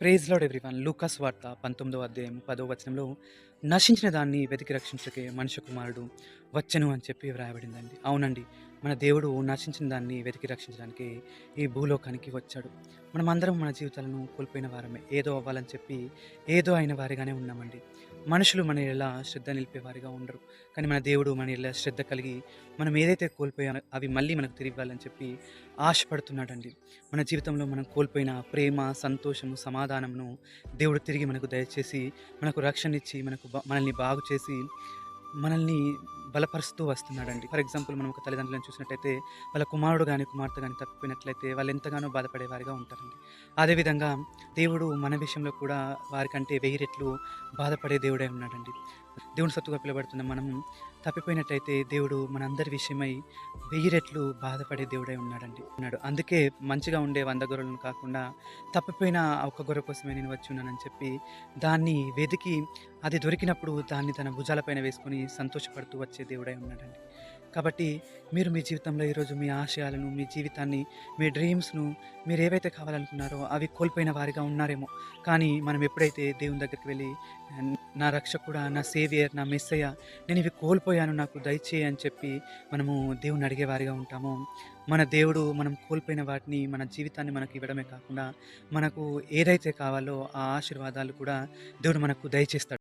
Praise lord everyone లూకాస్ వార్త పంతొమ్మిదో అధ్యాయం పదో వచనంలో నశించిన దాన్ని వెతికి రక్షించకే మనుష్య కుమారుడు వచ్చను అని చెప్పి వ్రాయబడిందండి. అవునండి. మన దేవుడు నశించిన దాన్ని వెతికి రక్షించడానికి ఈ భూలోకానికి వచ్చాడు. మనం అందరం మన జీవితాలను కోల్పోయిన వారమే. ఏదో అవ్వాలని చెప్పి ఏదో అయిన వారిగానే ఉన్నామండి. మనుషులు మన ఇలా శ్రద్ధ నిలిపేవారిగా ఉండరు. కానీ మన దేవుడు మన ఇలా శ్రద్ధ కలిగి మనం ఏదైతే కోల్పోయామో అవి మళ్ళీ మనకు తిరిగి ఇవ్వాలని చెప్పి ఆశపడుతున్నాడండి. మన జీవితంలో మనం కోల్పోయిన ప్రేమ సంతోషము సమాధానమును దేవుడు తిరిగి మనకు దయచేసి మనకు రక్షణ ఇచ్చి మనకు బా- మనల్ని బాగు చేసి మనల్ని బలపరుస్తూ వస్తున్నాడండి. ఫర్ ఎగ్జాంపుల్ మనం ఒక తల్లిదండ్రులను చూసినట్టయితే వాళ్ళ కుమారుడు కానీ కుమార్తె కానీ తప్పిపోయినట్లయితే వాళ్ళు ఎంతగానో బాధపడేవారిగా ఉంటారండి. అదేవిధంగా దేవుడు మన విషయంలో కూడా వారికంటే వెయ్యి రెట్లు బాధపడే దేవుడే ఉన్నాడండి. దేవుని సత్తుగా పిలబడుతున్న మనం తప్పిపోయినట్టయితే దేవుడు మనందరి విషయమై వెయ్యి రెట్లు బాధపడే దేవుడై ఉన్నాడండి. ఉన్నాడు. అందుకే మంచిగా ఉండే వంద గొర్రెలను కాకుండా తప్పిపోయిన ఒక గొర్రె కోసమే నేను వచ్చి ఉన్నానని చెప్పి దాన్ని వెతికి అది దొరికినప్పుడు దాన్ని తన భుజాలపైన వేసుకొని సంతోషపడుతూ వచ్చే దేవుడై ఉన్నాడండి. కాబట్టి మీరు మీ జీవితంలో ఈరోజు మీ ఆశయాలను మీ జీవితాన్ని మీ డ్రీమ్స్ను మీరు ఏవైతే కావాలనుకున్నారో అవి కోల్పోయిన వారిగా ఉన్నారేమో. కానీ మనం ఎప్పుడైతే దేవుని దగ్గరికి వెళ్ళి నా రక్షకుడా నా సేవియర్ నా మెస్సయ్య నేను ఇవి కోల్పోయాను నాకు దయచేయి అని చెప్పి మనము దేవుని అడిగేవారిగా ఉంటామో మన దేవుడు మనం కోల్పోయిన వాటిని మన జీవితాన్ని మనకు ఇవ్వడమే కాకుండా మనకు ఏదైతే కావాలో ఆ ఆశీర్వాదాలు కూడా దేవుడు మనకు దయచేస్తాడు.